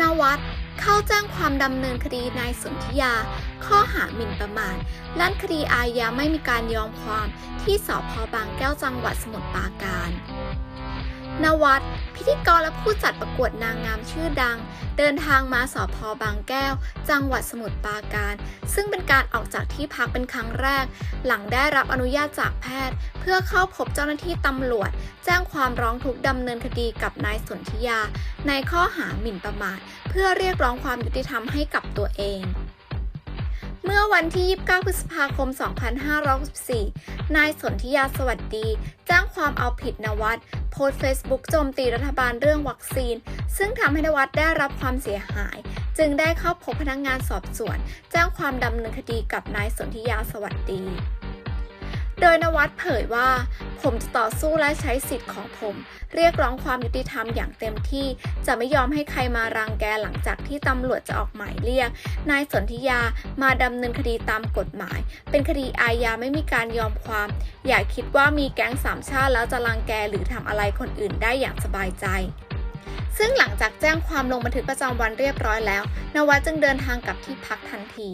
นวัดเข้าแจ้งความดำเนินคดีนายสนธิยา ข้อหาหมิ่นประมาทลั่นคดีอาญาไม่มีการยอมความที่สพบางแก้วจังหวัดสมุทรปราการ นวัด พิธีกรและผู้จัดประกวดนางงามชื่อดัง เดินทางมาสพบางแก้ว จังหวัดสมุทรปราการ ซึ่งเป็นการออกจากที่พักเป็นครั้งแรก หลังได้รับอนุญาตจากแพทย์ เพื่อเข้าพบเจ้าหน้าที่ตำรวจ แจ้งความร้องทุกข์ดำเนินคดีกับนายสนธิยา ในข้อหาหมิ่นประมาทเพื่อเรียกร้องความยุติธรรมให้กับตัวเอง เมื่อวันที่ 29 พฤษภาคม 2564 นายสนธิยาสวัสดีแจ้งความเอาผิดนวัดโพสเฟซบุ๊กโจมตีรัฐบาลเรื่องวัคซีน ซึ่งทำให้นวัดได้รับความเสียหาย จึงได้เข้าพบพนักงานสอบสวน แจ้งความดำเนินคดีกับนายสนธิยาสวัสดี โดยนวัดเผยว่า ผมจะต่อสู้และใช้สิทธิ์ของผม เรียกร้องความยุติธรรมอย่างเต็มที่ จะไม่ยอมให้ใครมารังแกหลังจากที่ตำรวจจะออกหมายเรียก นายสนธิยามาดำเนินคดีตามกฎหมาย เป็นคดีอาญาไม่มีการยอมความ อย่าคิดว่ามีแก๊งสามชาติแล้วจะรังแกหรือทำอะไรคนอื่นได้อย่างสบายใจซึ่งหลังจากแจ้งความลงบันทึกประจำวันเรียบร้อยแล้ว นวัดจึงเดินทางกลับที่พักทันที